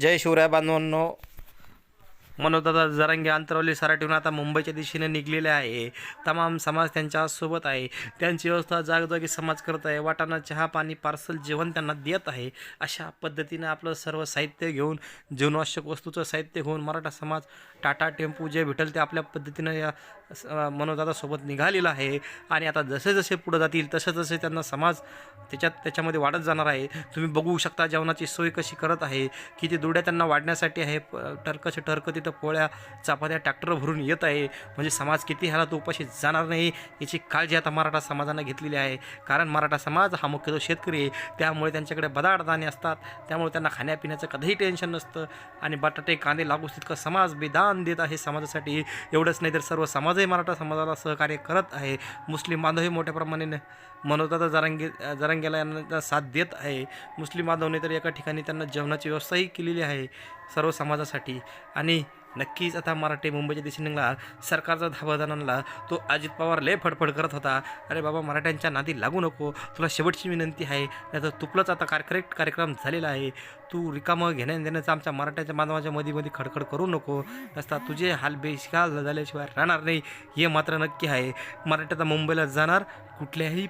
जय शिवराय बांधवांनो. मनोदादा जरांगे अंतरवली सराटीहून आता मुंबईच्या दिशेने निघलेले आहे. तमाम समाज त्यांच्यासोबत आहे. त्यांची व्यवस्था जागोजागी समाज करत आहे. वाटाणा चहा पाणी पार्सल जेवण त्यांना देत आहे. अशा पद्धतीने आपलं सर्व साहित्य घेऊन जीवनावश्यक वस्तूचं साहित्य घेऊन मराठा समाज टाटा टेम्पो जे भेटेल ते आपल्या पद्धतीनं या स- मनोदादासोबत निघालेला आहे. आणि आता जसे जसे पुढे जातील तसे तसे त्यांना समाज त्याच्यात त्याच्यामध्ये वाढत जाणार आहे. तुम्ही बघू शकता जेवणाची सोय कशी करत आहे किती दुड्या त्यांना वाढण्यासाठी आहे प- टरकचे टरक तिथं पोळ्या चपात्या ट्रॅक्टर भरून येत आहे. म्हणजे समाज किती ह्याला तो उपाशी जाणार नाही याची काळजी आता मराठा समाजानं घेतलेली आहे. कारण मराठा समाज हा मुख्यतः शेतकरी आहे. त्यामुळे त्यांच्याकडे बदाड दाणे असतात. त्यामुळे त्यांना खाण्यापिण्याचं कधीही टेन्शन नसतं. आणि बटाटे कांदे लागू तितकं समाज बेदान देत आहे समाजासाठी. एवढंच नाही तर सर्व समाजही मराठा समाजाला सहकार्य करत आहे. मुस्लिम बांधवही मोठ्या प्रमाणे मनोदादा जरांगे जरांगेला यांना साथ देत आहे. मुस्लिम बांधवने तर एका ठिकाणी त्यांना जेवणाची व्यवस्थाही केलेली आहे सर्व समाजासाठी. आणि नक्कीच आता मराठी मुंबईच्या दिशेने निघाला सरकारचा धाबा आणला तो अजित पवार लय फडफड करत होता. अरे बाबा मराठ्यांच्या नादी लागू नको. तुला शेवटची विनंती आहे. नाही तर तुपलंच आता कार कार्यक्रम झालेला आहे. तू रिकामं घेण्या देण्याचं आमच्या मराठ्याच्या बांधवाच्या मध्ये मध्ये खडखड करू नको. नसता तुझे हाल बेशिकाल झाल्याशिवाय राहणार नाही. हे मात्र नक्की आहे. मराठ्याचा मुंबईला जाणार कुठल्याही